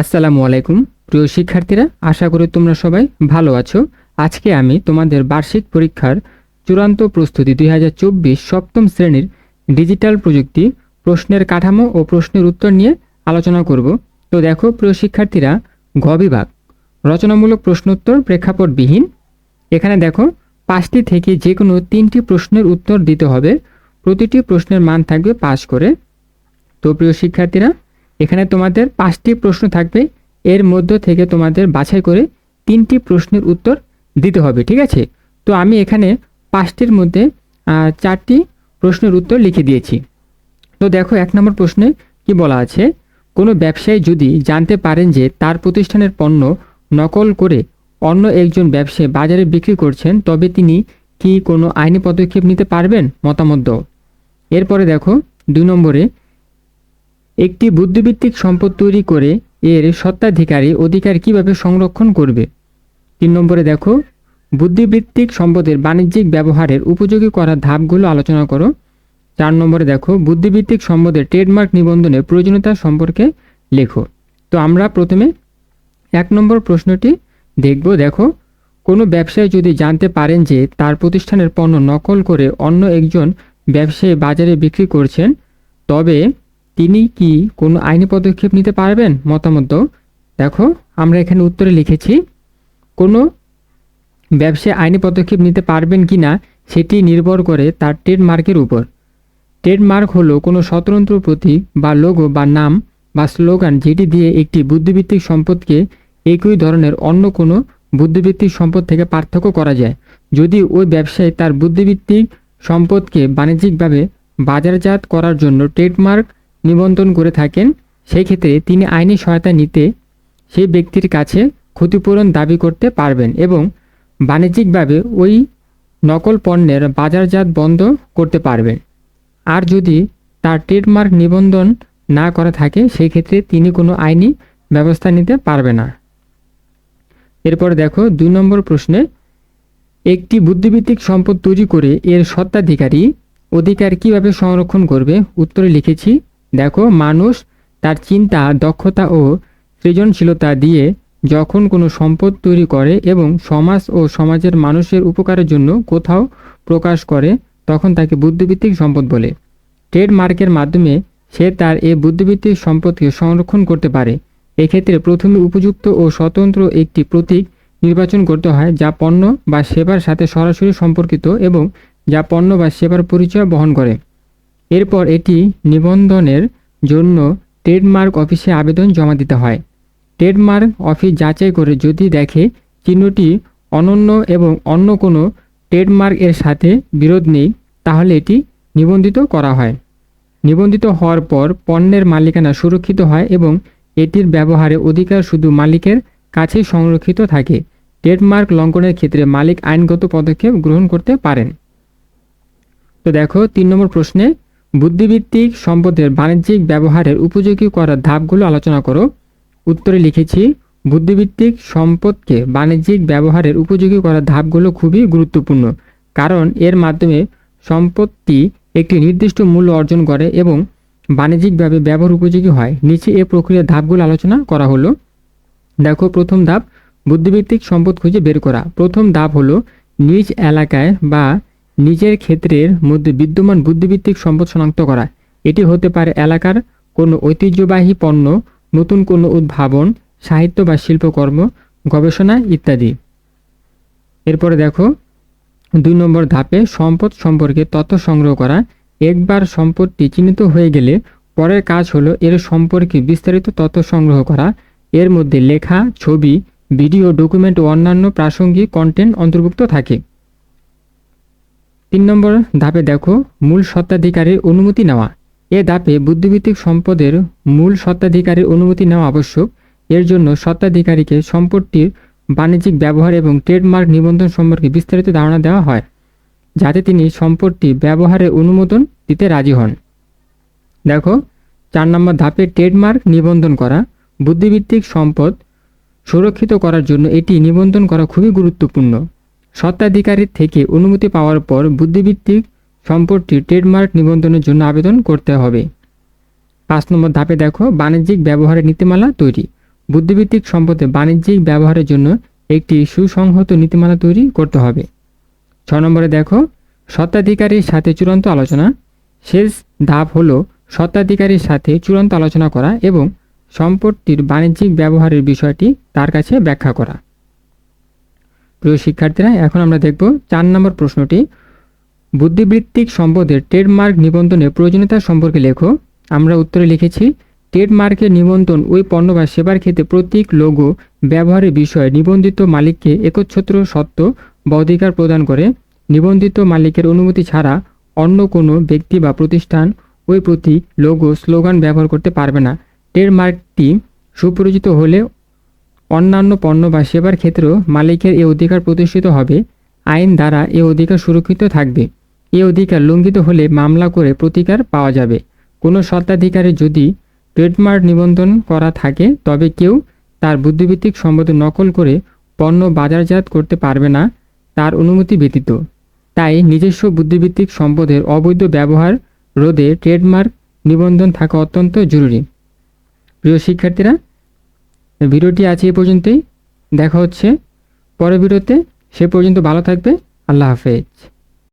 আসসালামু আলাইকুম। প্রিয় শিক্ষার্থীরা, আশা করি তোমরা সবাই ভালো আছো। আজকে আমি তোমাদের বার্ষিক পরীক্ষার চূড়ান্ত প্রস্তুতি দুই হাজার চব্বিশ সপ্তম শ্রেণির ডিজিটাল প্রযুক্তি, প্রশ্নের কাঠামো ও প্রশ্নের উত্তর নিয়ে আলোচনা করব। তো দেখো, প্রিয় শিক্ষার্থীরা, ঘ বিভাগ। রচনামূলক প্রশ্নোত্তর প্রেক্ষাপটবিহীন। এখানে দেখো, পাঁচটি থেকে যে কোনো তিনটি প্রশ্নের উত্তর দিতে হবে। প্রতিটি প্রশ্নের মান থাকবে পাশ করে। তো প্রিয় শিক্ষার্থীরা এখানে তোমাদের পাঁচটি প্রশ্ন থাকবে। এর মধ্য থেকে তোমাদের বাছাই করে তিনটি প্রশ্নের উত্তর দিতে হবে, ঠিক আছে? তো আমি এখানে পাঁচটির মধ্যে চারটি প্রশ্নের উত্তর লিখে দিয়েছি। তো দেখো, এক নম্বর প্রশ্নে কি বলা আছে? কোনো ব্যবসায়ী যদি জানতে পারেন যে তার প্রতিষ্ঠানের পণ্য নকল করে অন্য একজন ব্যবসায়ী বাজারে বিক্রি করছেন, তবে তিনি কি কোনো আইনি পদক্ষেপ নিতে পারবেন? মতামত দাও। এরপরে দেখো, দুই নম্বরে একটি বুদ্ধিভিত্তিক সম্পদ তৈরি করে এর সত্ত্বাধিকারী অধিকার কীভাবে সংরক্ষণ করবে? তিন নম্বরে দেখো, বুদ্ধিবৃত্তিক সম্পদের বাণিজ্যিক ব্যবহারের উপযোগী করার ধাপগুলো আলোচনা করো। চার নম্বরে দেখো বুদ্ধিভিত্তিক সম্পদের ট্রেডমার্ক নিবন্ধনের প্রয়োজনীয়তা সম্পর্কে লেখো। তো আমরা প্রথমে এক নম্বর প্রশ্নটি দেখব। দেখো, কোনো ব্যবসায়ী যদি জানতে পারেন যে তার প্রতিষ্ঠানের পণ্য নকল করে অন্য একজন ব্যবসায়ী বাজারে বিক্রি করছেন, তবে তিনি কি কোনো আইনি পদক্ষেপ নিতে পারবেন মতামত। দেখো, আমরা এখানে উত্তরে লিখেছি, কোনো ব্যবসায়ী আইনি পদক্ষেপ নিতে পারবেন কি না সেটি নির্ভর করে তার ট্রেডমার্কের উপর ট্রেডমার্ক হলো কোনো স্বতন্ত্র প্রতীক বা লোগো বা নাম বা স্লোগান যেটি দিয়ে একটি বুদ্ধিভিত্তিক সম্পদকে একই ধরনের অন্য কোনো বুদ্ধিভিত্তিক সম্পদ থেকে পার্থক্য করা যায় যদি ওই ব্যবসায়ী তার বুদ্ধিভিত্তিক সম্পদকে বাণিজ্যিকভাবে বাজারজাত করার জন্য ট্রেডমার্ক নিবন্ধন করে থাকেন সেই ক্ষেত্রে তিনি আইনি সহায়তা নিতে সেই ব্যক্তির কাছে ক্ষতিপূরণ দাবি করতে পারবেন এবং বাণিজ্যিকভাবে ওই নকল পণ্যের বাজারজাত বন্ধ করতে পারবেন। আর যদি তার ট্রেডমার্ক নিবন্ধন না করা থাকে সেই ক্ষেত্রে তিনি কোনো আইনি ব্যবস্থা নিতে পারবে না। এরপর দেখো, দুই নম্বর প্রশ্নে, একটি বুদ্ধিভিত্তিক সম্পদ তৈরি করে এর সত্ত্বাধিকারী অধিকার কীভাবে সংরক্ষণ করবে? উত্তরে লিখেছি দেখো, মানুষ তার চিন্তা, দক্ষতা ও সৃজনশীলতা দিয়ে যখন কোনো সম্পদ তৈরি করে এবং সমাজ ও সমাজের মানুষের উপকারের জন্য কোথাও প্রকাশ করে, তখন তাকে বুদ্ধিভিত্তিক সম্পদ বলে। ট্রেডমার্কের মাধ্যমে সে তার এই বুদ্ধিভিত্তিক সম্পদকে সংরক্ষণ করতে পারে। এক্ষেত্রে প্রথমে উপযুক্ত ও স্বতন্ত্র একটি প্রতীক নির্বাচন করতে হয়, যা পণ্য বা সেবার সাথে সরাসরি সম্পর্কিত এবং যা পণ্য বা সেবার পরিচয় বহন করে। এরপর এটি নিবন্ধনের জন্য ট্রেডমার্ক অফিসে আবেদন জমা দিতে হয়। ট্রেডমার্ক অফিস যাচাই করে যদি দেখে চিহ্নটি অনন্য এবং অন্য কোনো ট্রেডমার্ক এর সাথে বিরোধ নেই, তাহলে এটি নিবন্ধিত করা হয়। নিবন্ধিত হওয়ার পর পণ্যের মালিকানা সুরক্ষিত হয় এবং এটির ব্যবহারে অধিকার শুধু মালিকের কাছেই সংরক্ষিত থাকে। ট্রেডমার্ক লঙ্ঘনের ক্ষেত্রে মালিক আইনগত পদক্ষেপ গ্রহণ করতে পারেন। তো দেখো, তিন নম্বর প্রশ্নে বুদ্ধিভিত্তিক সম্পদের বাণিজ্যিক ব্যবহারের উপযোগী করার ধাপগুলো আলোচনা করো। উত্তরে লিখেছি বুদ্ধিভিত্তিক সম্পদকে বাণিজ্যিক ব্যবহারের উপযোগী করার ধাপগুলো খুবই গুরুত্বপূর্ণ, কারণ এর মাধ্যমে সম্পত্তি একটি নির্দিষ্ট মূল্য অর্জন করে এবং বাণিজ্যিকভাবে ব্যবহার উপযোগী হয়। নিচে এ প্রক্রিয়ার ধাপগুলো আলোচনা করা হলো। দেখো, প্রথম ধাপ বুদ্ধিভিত্তিক সম্পদ খুঁজে বের করা। প্রথম ধাপ হলো নিজ এলাকায় বা নিজের ক্ষেত্রের মধ্যে বিদ্যমান বুদ্ধিভিত্তিক সম্পদ শনাক্ত করা। এটি হতে পারে এলাকার কোনো ঐতিহ্যবাহী পণ্য, নতুন কোনো উদ্ভাবন, সাহিত্য বা শিল্পকর্ম, গবেষণা ইত্যাদি। এরপরে দেখো, দুই নম্বর ধাপে সম্পদ সম্পর্কে তথ্য সংগ্রহ করা। একবার সম্পদটি চিহ্নিত হয়ে গেলে পরের কাজ হলো এর সম্পর্কে বিস্তারিত তথ্য সংগ্রহ করা। এর মধ্যে লেখা, ছবি, ভিডিও, ডকুমেন্ট ও অন্যান্য প্রাসঙ্গিক কন্টেন্ট অন্তর্ভুক্ত থাকে। তিন নম্বর ধাপে দেখো, মূল স্বত্বাধিকারের অনুমতি নেওয়া। এ ধাপে বুদ্ধিভিত্তিক সম্পদের মূল স্বত্বাধিকারের অনুমতি নেওয়া আবশ্যক। এর জন্য স্বত্বাধিকারীকে সম্পদটির বাণিজ্যিক ব্যবহার এবং ট্রেডমার্ক নিবন্ধন সম্পর্কে বিস্তারিত ধারণা দেওয়া হয়, যাতে তিনি সম্পদটি ব্যবহারের অনুমোদন দিতে রাজি হন। দেখো, চার নম্বর ধাপে ট্রেডমার্ক নিবন্ধন করা। বুদ্ধিভিত্তিক সম্পদ সুরক্ষিত করার জন্য এটি নিবন্ধন করা খুবই গুরুত্বপূর্ণ। স্বত্বাধিকারীর থেকে অনুমতি পাওয়ার পর বুদ্ধিভিত্তিক সম্পত্তি ট্রেডমার্ক নিবন্ধনের জন্য আবেদন করতে হবে। পাঁচ নম্বর ধাপে দেখো, বাণিজ্যিক ব্যবহারের নীতিমালা তৈরি। বুদ্ধিভিত্তিক সম্পদে বাণিজ্যিক ব্যবহারের জন্য একটি সুসংহত নীতিমালা তৈরি করতে হবে। ছ নম্বরে দেখো, স্বত্বাধিকারীর সাথে চূড়ান্ত আলোচনা। শেষ ধাপ হলো স্বত্বাধিকারীর সাথে চূড়ান্ত আলোচনা করা এবং সম্পত্তির বাণিজ্যিক ব্যবহারের বিষয়টি তার কাছে ব্যাখ্যা করা। প্রিয় শিক্ষার্থীরা, এখন আমরা দেখব চার নম্বর প্রশ্নটি। বুদ্ধিবৃত্তিক সম্পদের ট্রেডমার্ক নিবন্ধনে প্রয়োজনীয়তা সম্পর্কে লেখো। আমরা উত্তরে লিখেছি ট্রেডমার্কের নিবন্ধন ওই পণ্য বা সেবার ক্ষেত্রে প্রতীক, লোগো, ব্যবহারের বিষয়ে নিবন্ধিত মালিককে একচ্ছত্র সত্ত্ব বা অধিকার প্রদান করে। নিবন্ধিত মালিকের অনুমতি ছাড়া অন্য কোনো ব্যক্তি বা প্রতিষ্ঠান ওই প্রতীক, লোগো, স্লোগান ব্যবহার করতে পারবে না। ট্রেডমার্কটি সুপরিচিত হলে অন্যান্য পণ্য বা সেবার ক্ষেত্রেও মালিকের এ অধিকার প্রতিষ্ঠিত হবে। আইন দ্বারা এ অধিকার সুরক্ষিত থাকবে। এ অধিকার লঙ্ঘিত হলে মামলা করে প্রতিকার পাওয়া যাবে। কোনো স্বত্বাধিকারী যদি ট্রেডমার্ক নিবন্ধন করা থাকে, তবে কেউ তার বুদ্ধিভিত্তিক সম্পদ নকল করে পণ্য বাজারজাত করতে পারবে না, তার অনুমতি ব্যতীত। তাই নিজস্ব বুদ্ধিভিত্তিক সম্পদের অবৈধ ব্যবহার রোধে ট্রেডমার্ক নিবন্ধন থাকা অত্যন্ত জরুরি। প্রিয় শিক্ষার্থীরা ভিডিওটি আছে এ পর্যন্তই। দেখা হচ্ছে পরের ভিডিওতে। সে পর্যন্ত ভালো থাকবে। আল্লাহ হাফেজ।